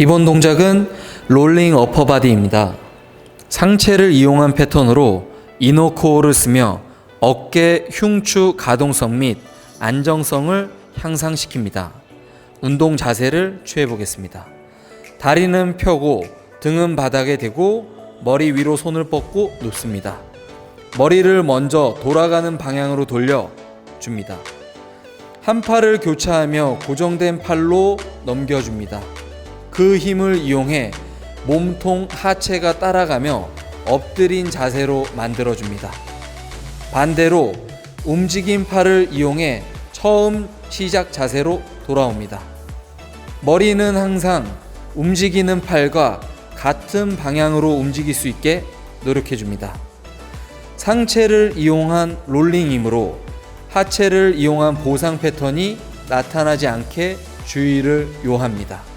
이번 동작은 롤링 어퍼바디입니다. 상체를 이용한 패턴으로 이너코어를 쓰며 어깨 흉추 가동성 및 안정성을 향상시킵니다. 운동 자세를 취해 보겠습니다. 다리는 펴고 등은 바닥에 대고 머리 위로 손을 뻗고 눕습니다. 머리를 먼저 돌아가는 방향으로 돌려 줍니다. 한 팔을 교차하며 고정된 팔로 넘겨줍니다. 그 힘을 이용해 몸통 하체가 따라가며 엎드린 자세로 만들어줍니다. 반대로 움직인 팔을 이용해 처음 시작 자세로 돌아옵니다. 머리는 항상 움직이는 팔과 같은 방향으로 움직일 수 있게 노력해 줍니다. 상체를 이용한 롤링이므로 하체를 이용한 보상 패턴이 나타나지 않게 주의를 요합니다.